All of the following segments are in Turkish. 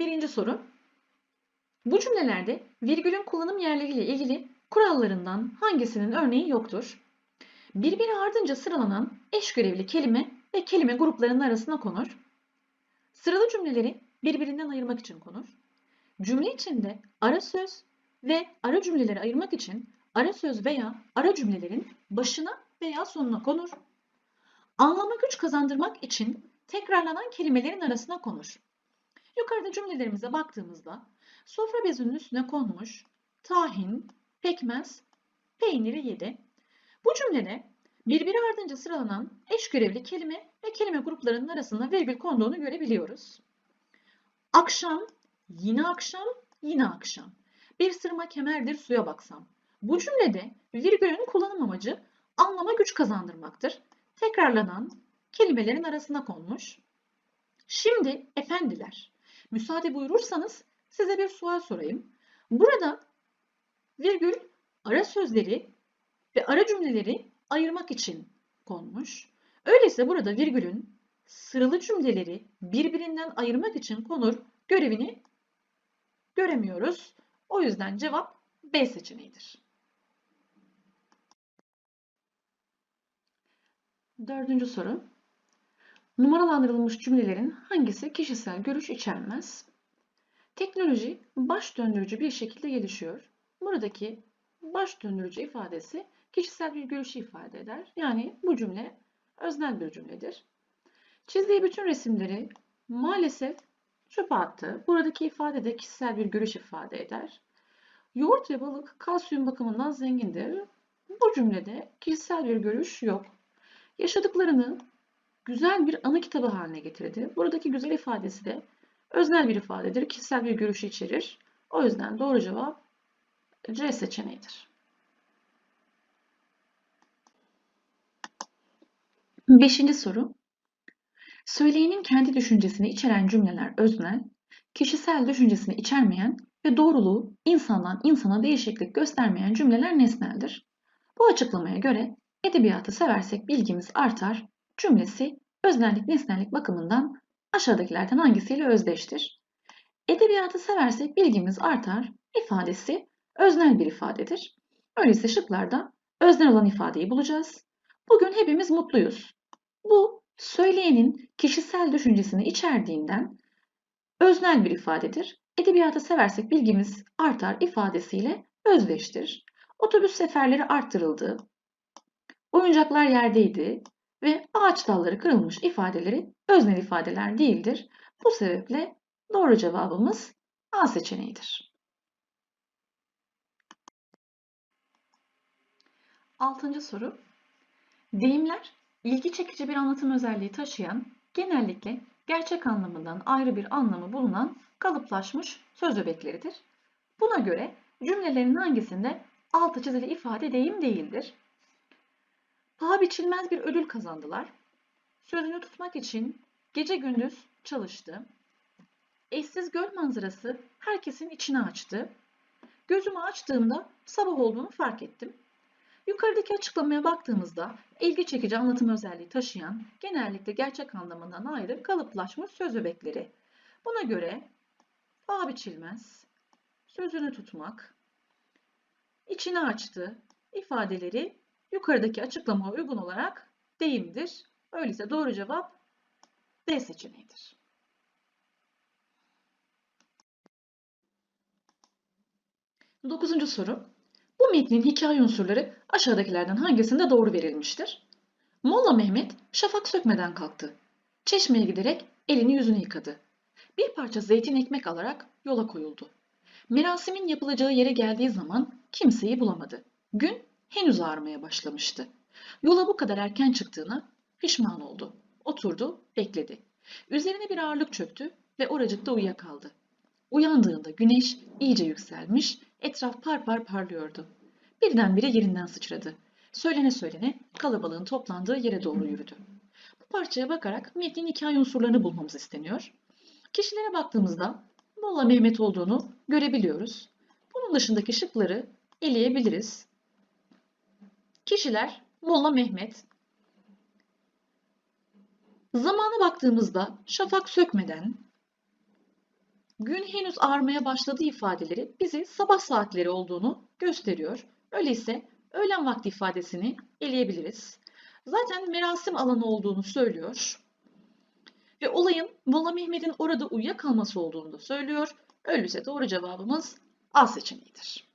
Birinci soru. Bu cümlelerde virgülün kullanım yerleriyle ilgili kurallarından hangisinin örneği yoktur? Birbiri ardınca sıralanan eş görevli kelime ve kelime gruplarının arasına konur. Sıralı cümleleri birbirinden ayırmak için konur. Cümle içinde ara söz ve ara cümleleri ayırmak için ara söz veya ara cümlelerin başına veya sonuna konur. Anlama güç kazandırmak için tekrarlanan kelimelerin arasına konur. Yukarıda cümlelerimize baktığımızda sofra bezinin üstüne konmuş tahin, pekmez, peyniri yedi. Bu cümlede birbiri ardınca sıralanan eş görevli kelime ve kelime gruplarının arasında virgül konduğunu görebiliyoruz. Akşam, yine akşam, yine akşam. Bir sırma kemerdir suya baksam. Bu cümlede virgülün kullanım amacı anlama güç kazandırmaktır. Tekrarlanan kelimelerin arasına konmuş. Şimdi efendiler, müsaade buyurursanız size bir sual sorayım. Burada virgül ara sözleri ve ara cümleleri ayırmak için konmuş. Öyleyse burada virgülün sıralı cümleleri birbirinden ayırmak için konur görevini göremiyoruz. O yüzden cevap B seçeneğidir. Dördüncü soru. Numaralandırılmış cümlelerin hangisi kişisel görüş içermez? Teknoloji baş döndürücü bir şekilde gelişiyor. Buradaki baş döndürücü ifadesi kişisel bir görüşü ifade eder. Yani bu cümle öznel bir cümledir. Çizdiği bütün resimleri maalesef çöpe attı. Buradaki ifade de kişisel bir görüş ifade eder. Yoğurt ve balık kalsiyum bakımından zengindir. Bu cümlede kişisel bir görüş yok. Yaşadıklarını güzel bir anı kitabı haline getirdi. Buradaki güzel ifadesi de öznel bir ifadedir. Kişisel bir görüşü içerir. O yüzden doğru cevap C seçeneğidir. Beşinci soru. Söyleyenin kendi düşüncesini içeren cümleler öznel, kişisel düşüncesini içermeyen ve doğruluğu insandan insana değişiklik göstermeyen cümleler nesneldir. Bu açıklamaya göre edebiyatı seversek bilgimiz artar cümlesi öznellik nesnellik bakımından aşağıdakilerden hangisiyle özdeştir? Edebiyatı seversek bilgimiz artar ifadesi öznel bir ifadedir. Öyleyse şıklarda öznel olan ifadeyi bulacağız. Bugün hepimiz mutluyuz. Bu söyleyenin kişisel düşüncesini içerdiğinden öznel bir ifadedir. Edebiyatı seversek bilgimiz artar ifadesiyle özdeştir. Otobüs seferleri arttırıldı. Oyuncaklar yerdeydi ve ağaç dalları kırılmış ifadeleri öznel ifadeler değildir. Bu sebeple doğru cevabımız A seçeneğidir. Altıncı soru. Deyimler ilgi çekici bir anlatım özelliği taşıyan, genellikle gerçek anlamından ayrı bir anlamı bulunan kalıplaşmış söz öbekleridir. Buna göre cümlelerin hangisinde altı çizili ifade deyim değildir? Paha biçilmez bir ödül kazandılar. Sözünü tutmak için gece gündüz çalıştı. Eşsiz göl manzarası herkesin içine açtı. Gözümü açtığımda sabah olduğunu fark ettim. Yukarıdaki açıklamaya baktığımızda ilgi çekici anlatım özelliği taşıyan genellikle gerçek anlamından ayrı kalıplaşmış söz öbekleri. Buna göre paha biçilmez, sözünü tutmak, içine açtı ifadeleri yukarıdaki açıklamaya uygun olarak deyimdir. Öyleyse doğru cevap D seçeneğidir. Dokuzuncu soru. Bu metnin hikaye unsurları aşağıdakilerden hangisinde doğru verilmiştir? Molla Mehmet şafak sökmeden kalktı. Çeşmeye giderek elini yüzünü yıkadı. Bir parça zeytin ekmek alarak yola koyuldu. Merasimin yapılacağı yere geldiği zaman kimseyi bulamadı. Gün henüz ağarmaya başlamıştı. Yola bu kadar erken çıktığına pişman oldu. Oturdu, bekledi. Üzerine bir ağırlık çöktü ve oracıkta uyuyakaldı. Uyandığında güneş iyice yükselmiş, etraf par par parlıyordu. Birdenbire yerinden sıçradı. Söylene söylene kalabalığın toplandığı yere doğru yürüdü. Bu parçaya bakarak metnin hikaye unsurlarını bulmamız isteniyor. Kişilere baktığımızda Molla Mehmet olduğunu görebiliyoruz. Bunun dışındaki şıkları eleyebiliriz. Kişiler Molla Mehmet. Zamana baktığımızda şafak sökmeden gün henüz ağarmaya başladığı ifadeleri bizi sabah saatleri olduğunu gösteriyor. Öyleyse öğlen vakti ifadesini eleyebiliriz. Zaten merasim alanı olduğunu söylüyor. Ve olayın Molla Mehmet'in orada uyuyakalması olduğunu da söylüyor. Öyleyse doğru cevabımız A seçeneğidir.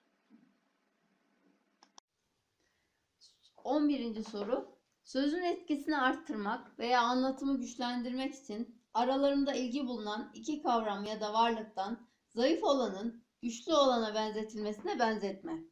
11. soru. Sözün etkisini arttırmak veya anlatımı güçlendirmek için aralarında ilgi bulunan iki kavram ya da varlıktan zayıf olanın güçlü olana benzetilmesine benzetme.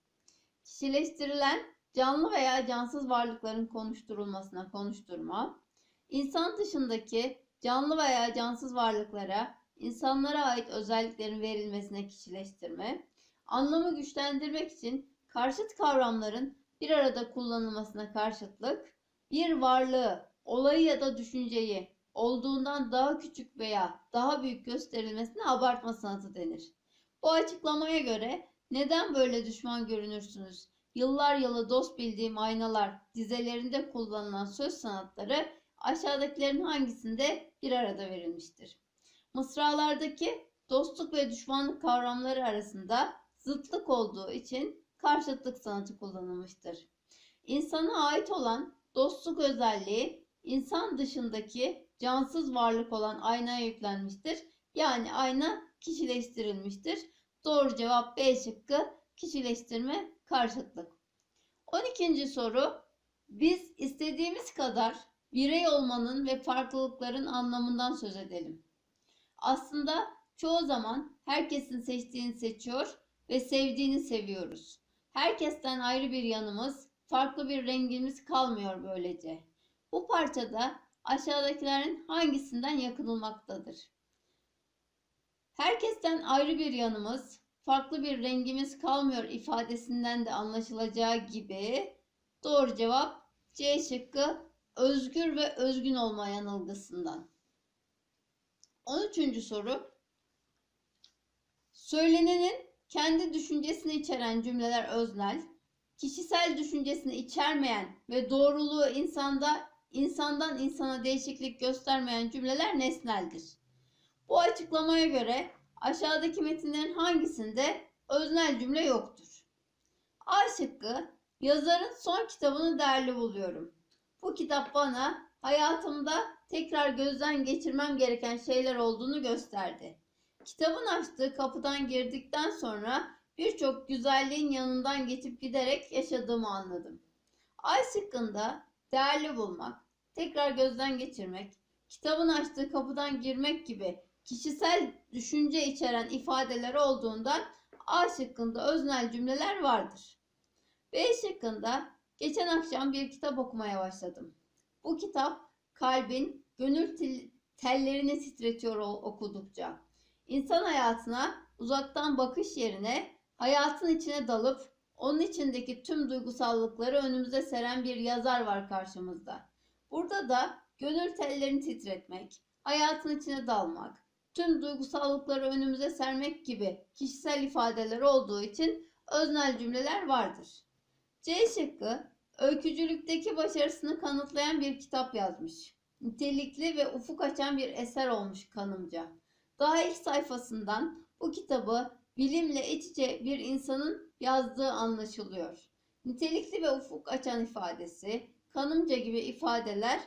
Kişileştirilen canlı veya cansız varlıkların konuşturulmasına konuşturma. İnsan dışındaki canlı veya cansız varlıklara insanlara ait özelliklerin verilmesine kişileştirme. Anlamı güçlendirmek için karşıt kavramların bir arada kullanılmasına karşıtlık, bir varlığı, olayı ya da düşünceyi olduğundan daha küçük veya daha büyük gösterilmesine abartma sanatı denir. Bu açıklamaya göre neden böyle düşman görünürsünüz? Yıllar yılı dost bildiğim aynalar dizelerinde kullanılan söz sanatları aşağıdakilerin hangisinde bir arada verilmiştir? Mısralardaki dostluk ve düşmanlık kavramları arasında zıtlık olduğu için karşıtlık sanatı kullanılmıştır. İnsana ait olan dostluk özelliği insan dışındaki cansız varlık olan aynaya yüklenmiştir. Yani ayna kişileştirilmiştir. Doğru cevap B şıkkı kişileştirme karşıtlık. 12. soru biz istediğimiz kadar birey olmanın ve farklılıkların anlamından söz edelim. Aslında çoğu zaman herkesin seçtiğini seçiyor ve sevdiğini seviyoruz. Herkesten ayrı bir yanımız, farklı bir rengimiz kalmıyor böylece. Bu parçada aşağıdakilerin hangisinden yakınılmaktadır? Herkesten ayrı bir yanımız, farklı bir rengimiz kalmıyor ifadesinden de anlaşılacağı gibi doğru cevap C şıkkı özgür ve özgün olma yanılgısından. 13. soru. Söylenenin kendi düşüncesini içeren cümleler öznel, kişisel düşüncesini içermeyen ve doğruluğu insanda insandan insana değişiklik göstermeyen cümleler nesneldir. Bu açıklamaya göre aşağıdaki metinlerin hangisinde öznel cümle yoktur? A şıkkı yazarın son kitabını değerli buluyorum. Bu kitap bana hayatımda tekrar gözden geçirmem gereken şeyler olduğunu gösterdi. Kitabın açtığı kapıdan girdikten sonra birçok güzelliğin yanından geçip giderek yaşadığımı anladım. Ay şıkkında değerli bulmak, tekrar gözden geçirmek, kitabın açtığı kapıdan girmek gibi kişisel düşünce içeren ifadeler olduğundan A şıkkında öznel cümleler vardır. B şıkkında geçen akşam bir kitap okumaya başladım. Bu kitap kalbin gönül tellerini titretiyor okudukça. İnsan hayatına uzaktan bakış yerine hayatın içine dalıp onun içindeki tüm duygusallıkları önümüze seren bir yazar var karşımızda. Burada da gönül tellerini titretmek, hayatın içine dalmak, tüm duygusallıkları önümüze sermek gibi kişisel ifadeler olduğu için öznel cümleler vardır. C şıkkı öykücülükteki başarısını kanıtlayan bir kitap yazmış. Nitelikli ve ufuk açan bir eser olmuş kanımca. Daha ilk sayfasından bu kitabı bilimle iç içe bir insanın yazdığı anlaşılıyor. Nitelikli ve ufuk açan ifadesi, kanımca gibi ifadeler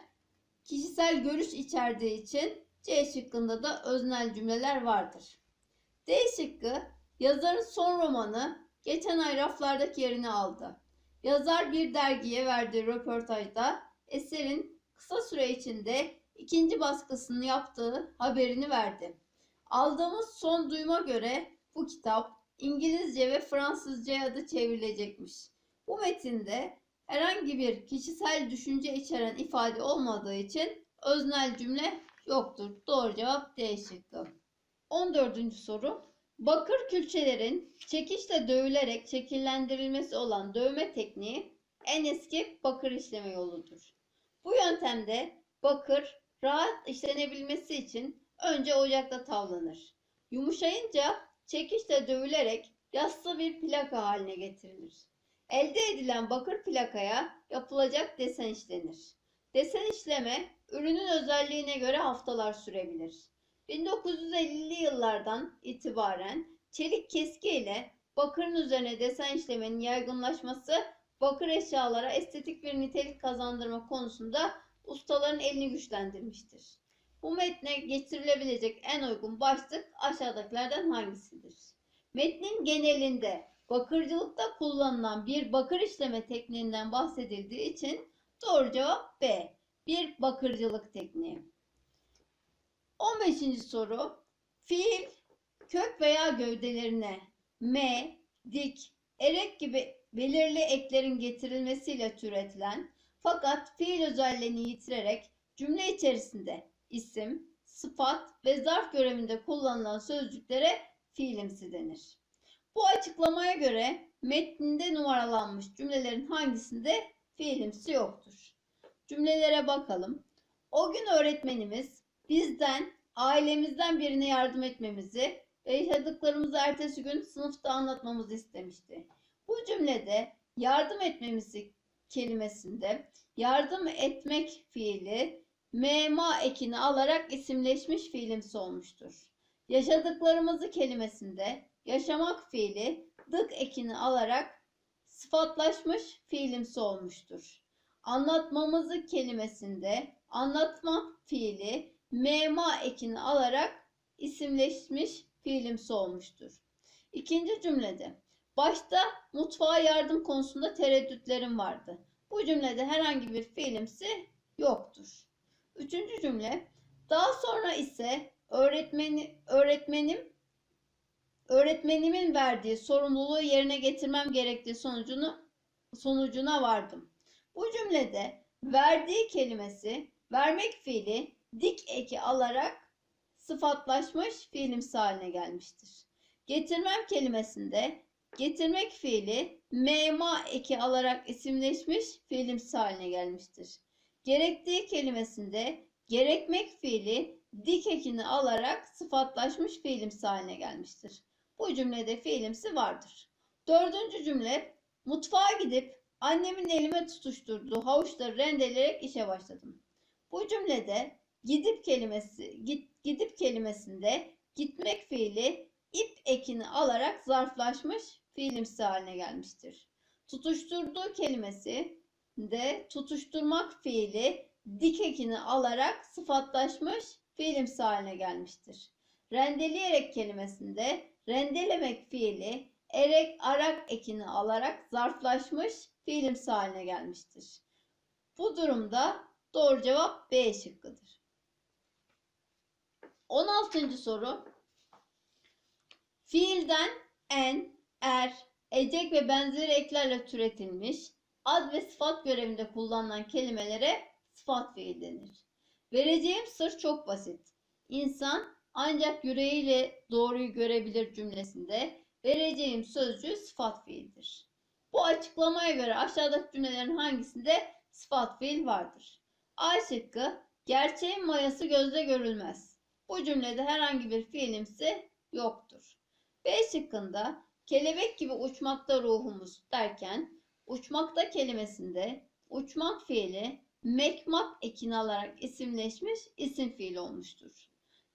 kişisel görüş içerdiği için C şıkkında da öznel cümleler vardır. D şıkkı yazarın son romanı geçen ay raflardaki yerini aldı. Yazar bir dergiye verdiği röportajda eserin kısa süre içinde ikinci baskısını yaptığı haberini verdi. Aldığımız son duyuma göre bu kitap İngilizce ve Fransızca'ya da çevrilecekmiş. Bu metinde herhangi bir kişisel düşünce içeren ifade olmadığı için öznel cümle yoktur. Doğru cevap D şıkkı. 14. soru. Bakır külçelerin çekişle dövülerek şekillendirilmesi olan dövme tekniği en eski bakır işleme yoludur. Bu yöntemde bakır rahat işlenebilmesi için önce ocakta tavlanır. Yumuşayınca çekişle dövülerek yassı bir plaka haline getirilir. Elde edilen bakır plakaya yapılacak desen işlenir. Desen işleme ürünün özelliğine göre haftalar sürebilir. 1950'li yıllardan itibaren çelik keski ile bakırın üzerine desen işlemenin yaygınlaşması bakır eşyalara estetik bir nitelik kazandırma konusunda ustaların elini güçlendirmiştir. Bu metne getirilebilecek en uygun başlık aşağıdakilerden hangisidir? Metnin genelinde bakırcılıkta kullanılan bir bakır işleme tekniğinden bahsedildiği için doğru cevap B. Bir bakırcılık tekniği. 15. soru. Fiil kök veya gövdelerine m, dik, erek gibi belirli eklerin getirilmesiyle türetilen fakat fiil özelliğini yitirerek cümle içerisinde isim, sıfat ve zarf görevinde kullanılan sözcüklere fiilimsi denir. Bu açıklamaya göre metninde numaralanmış cümlelerin hangisinde fiilimsi yoktur? Cümlelere bakalım. O gün öğretmenimiz bizden, ailemizden birine yardım etmemizi ve yaşadıklarımızı ertesi gün sınıfta anlatmamızı istemişti. Bu cümlede yardım etmemizi kelimesinde yardım etmek fiili mema ekini alarak isimleşmiş fiilimsi olmuştur. Yaşadıklarımızı kelimesinde yaşamak fiili dık ekini alarak sıfatlaşmış fiilimsi olmuştur. Anlatmamızı kelimesinde anlatma fiili mema ekini alarak isimleşmiş fiilimsi olmuştur. İkinci cümlede başta mutfağa yardım konusunda tereddütlerim vardı. Bu cümlede herhangi bir fiilimsi yoktur. Üçüncü cümle daha sonra ise öğretmeni, öğretmenim öğretmenimin verdiği sorumluluğu yerine getirmem gerektiği sonucunu sonucuna vardım. Bu cümlede verdiği kelimesi vermek fiili dik eki alarak sıfatlaşmış fiilimsi haline gelmiştir. Getirmem kelimesinde getirmek fiili mema eki alarak isimleşmiş fiilimsi haline gelmiştir. Gerektiği kelimesinde gerekmek fiili dik ekini alarak sıfatlaşmış fiilimsi haline gelmiştir. Bu cümlede fiilimsi vardır. Dördüncü cümle mutfağa gidip annemin elime tutuşturduğu havuçları rendeleyerek işe başladım. Bu cümlede gidip kelimesi git, gidip kelimesinde gitmek fiili ip ekini alarak zarflaşmış fiilimsi haline gelmiştir. Tutuşturduğu kelimesi de tutuşturmak fiili dik ekini alarak sıfatlaşmış fiilimsi haline gelmiştir. Rendeleyerek kelimesinde rendelemek fiili erek arak ekini alarak zarflaşmış fiilimsi haline gelmiştir. Bu durumda doğru cevap B şıkkıdır. 16. soru. Fiilden en, er, ecek ve benzeri eklerle türetilmiş ad ve sıfat görevinde kullanılan kelimelere sıfat fiil denir. Vereceğim sır çok basit. İnsan ancak yüreğiyle doğruyu görebilir cümlesinde vereceğim sözcüğü sıfat fiildir. Bu açıklamaya göre aşağıdaki cümlelerin hangisinde sıfat fiil vardır? A şıkkı gerçeğin mayası gözle görülmez. Bu cümlede herhangi bir fiilimsi yoktur. B şıkkında kelebek gibi uçmakta ruhumuz derken uçmakta kelimesinde uçmak fiili mekmak ekini alarak isimleşmiş isim fiili olmuştur.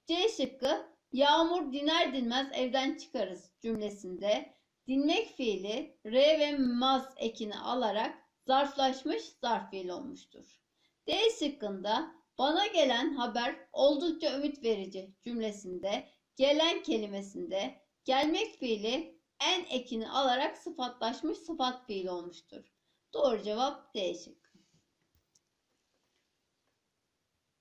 C şıkkı yağmur diner dinmez evden çıkarız cümlesinde dinmek fiili re ve maz ekini alarak zarflaşmış zarf fiil olmuştur. D şıkkında bana gelen haber oldukça ümit verici cümlesinde gelen kelimesinde gelmek fiili en ekini alarak sıfatlaşmış sıfat fiil olmuştur. Doğru cevap D şıkkı.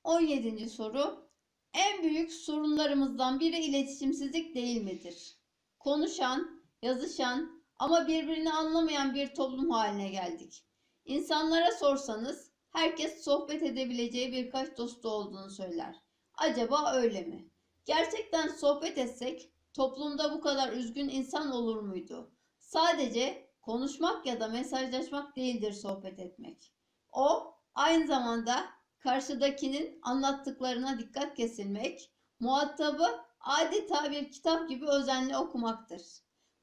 17. soru. En büyük sorunlarımızdan biri iletişimsizlik değil midir? Konuşan, yazışan ama birbirini anlamayan bir toplum haline geldik. İnsanlara sorsanız herkes sohbet edebileceği birkaç dostu olduğunu söyler. Acaba öyle mi? Gerçekten sohbet etsek toplumda bu kadar üzgün insan olur muydu? Sadece konuşmak ya da mesajlaşmak değildir sohbet etmek. O aynı zamanda karşıdakinin anlattıklarına dikkat kesilmek, muhatabı adeta bir kitap gibi özenli okumaktır.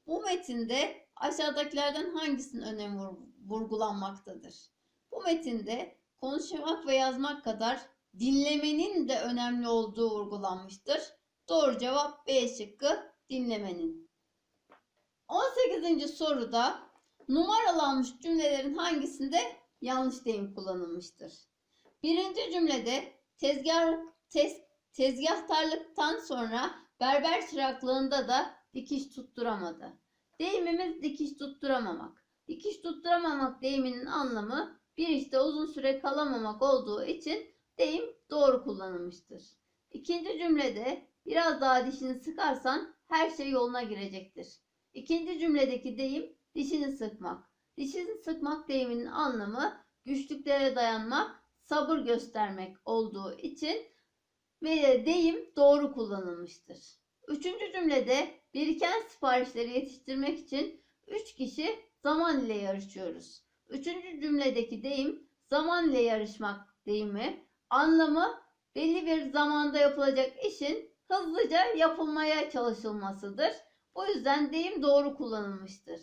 Bu metinde aşağıdakilerden hangisinin önemi vurgulanmaktadır? Bu metinde konuşmak ve yazmak kadar dinlemenin de önemli olduğu vurgulanmıştır. Doğru cevap B şıkkı dinlemenin. 18. soruda numaralanmış cümlelerin hangisinde yanlış deyim kullanılmıştır? Birinci cümlede tezgah tez, tezgahtarlıktan sonra berber çıraklığında da dikiş tutturamadı. Deyimimiz dikiş tutturamamak. Dikiş tutturamamak deyiminin anlamı bir işte uzun süre kalamamak olduğu için deyim doğru kullanılmıştır. İkinci cümlede biraz daha dişini sıkarsan her şey yoluna girecektir. İkinci cümledeki deyim dişini sıkmak. Dişini sıkmak deyiminin anlamı güçlüklere dayanmak, sabır göstermek olduğu için ve deyim doğru kullanılmıştır. Üçüncü cümlede biriken siparişleri yetiştirmek için üç kişi zaman ile yarışıyoruz. Üçüncü cümledeki deyim zaman ile yarışmak deyimi anlamı belli bir zamanda yapılacak işin hızlıca yapılmaya çalışılmasıdır. Bu yüzden deyim doğru kullanılmıştır.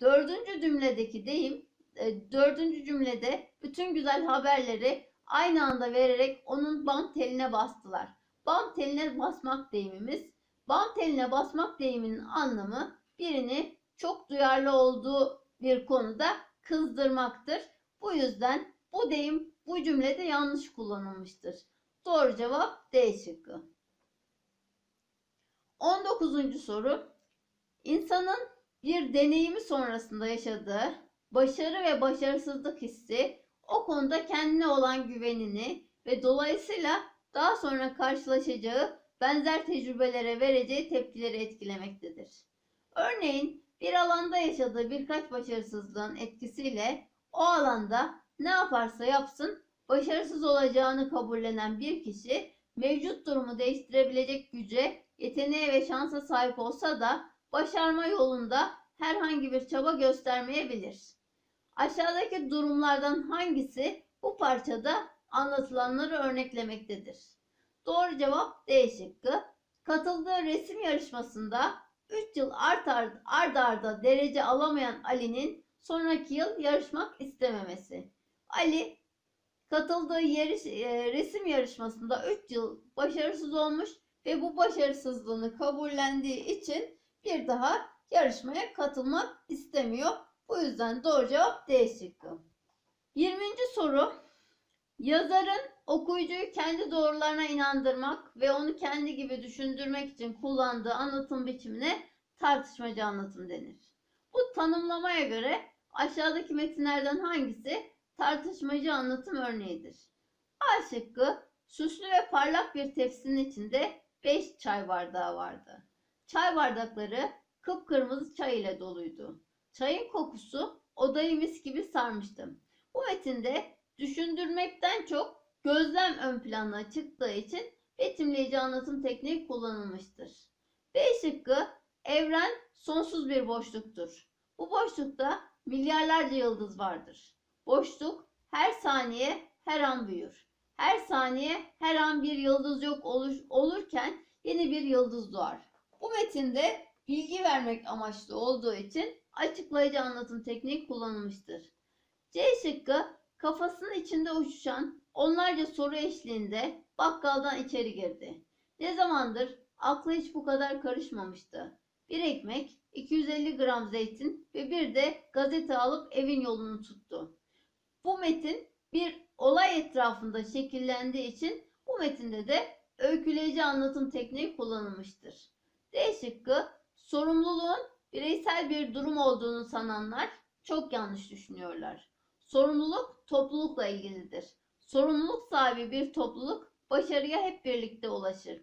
Dördüncü cümledeki deyim, e, dördüncü cümlede bütün güzel haberleri aynı anda vererek onun bam teline bastılar. Bam teline basmak deyimimiz, bam teline basmak deyiminin anlamı birini çok duyarlı olduğu bir konuda kızdırmaktır. Bu yüzden bu deyim bu cümlede yanlış kullanılmıştır. Doğru cevap D şıkkı. 19. soru. İnsanın bir deneyimi sonrasında yaşadığı başarı ve başarısızlık hissi o konuda kendine olan güvenini ve dolayısıyla daha sonra karşılaşacağı benzer tecrübelere vereceği tepkileri etkilemektedir. Örneğin bir alanda yaşadığı birkaç başarısızlığın etkisiyle o alanda ne yaparsa yapsın başarısız olacağını kabullenen bir kişi mevcut durumu değiştirebilecek güce, yeteneğe ve şansa sahip olsa da başarma yolunda herhangi bir çaba göstermeyebilir. Aşağıdaki durumlardan hangisi bu parçada anlatılanları örneklemektedir? Doğru cevap D şıkkı. Katıldığı resim yarışmasında 3 yıl art arda, ard arda derece alamayan Ali'nin sonraki yıl yarışmak istememesi. Ali katıldığı yarış, e, resim yarışmasında 3 yıl başarısız olmuş ve bu başarısızlığını kabullendiği için bir daha yarışmaya katılmak istemiyor. Bu yüzden doğru cevap D şıkkı. 20. soru. Yazarın okuyucuyu kendi doğrularına inandırmak ve onu kendi gibi düşündürmek için kullandığı anlatım biçimine tartışmacı anlatım denir. Bu tanımlamaya göre aşağıdaki metinlerden hangisi tartışmacı anlatım örneğidir? A şıkkı süslü ve parlak bir tepsinin içinde 5 çay bardağı vardı. Çay bardakları kıpkırmızı çay ile doluydu. Çayın kokusu odayı mis gibi sarmıştı. Bu metinde düşündürmekten çok gözlem ön plana çıktığı için betimleyici anlatım tekniği kullanılmıştır. B şıkkı evren sonsuz bir boşluktur. Bu boşlukta milyarlarca yıldız vardır. Boşluk her saniye her an büyür. Her saniye her an bir yıldız yok olur, olurken yeni bir yıldız doğar. Bu metinde bilgi vermek amaçlı olduğu için açıklayıcı anlatım tekniği kullanılmıştır. C şıkkı kafasının içinde uçuşan onlarca soru eşliğinde bakkaldan içeri girdi. Ne zamandır aklı hiç bu kadar karışmamıştı. Bir ekmek, 250 gram zeytin ve bir de gazete alıp evin yolunu tuttu. Bu metin bir olay etrafında şekillendiği için bu metinde de öyküleyici anlatım tekniği kullanılmıştır. D şıkkı sorumluluğun bireysel bir durum olduğunu sananlar çok yanlış düşünüyorlar. Sorumluluk toplulukla ilgilidir. Sorumluluk sahibi bir topluluk başarıya hep birlikte ulaşır.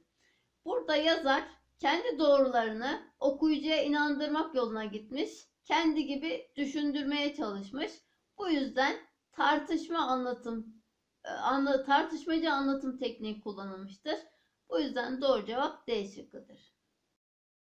Burada yazar kendi doğrularını okuyucuya inandırmak yoluna gitmiş, kendi gibi düşündürmeye çalışmış. Bu yüzden tartışma anlatım e, anla, tartışmacı anlatım tekniği kullanılmıştır. Bu yüzden doğru cevap D şıkkıdır.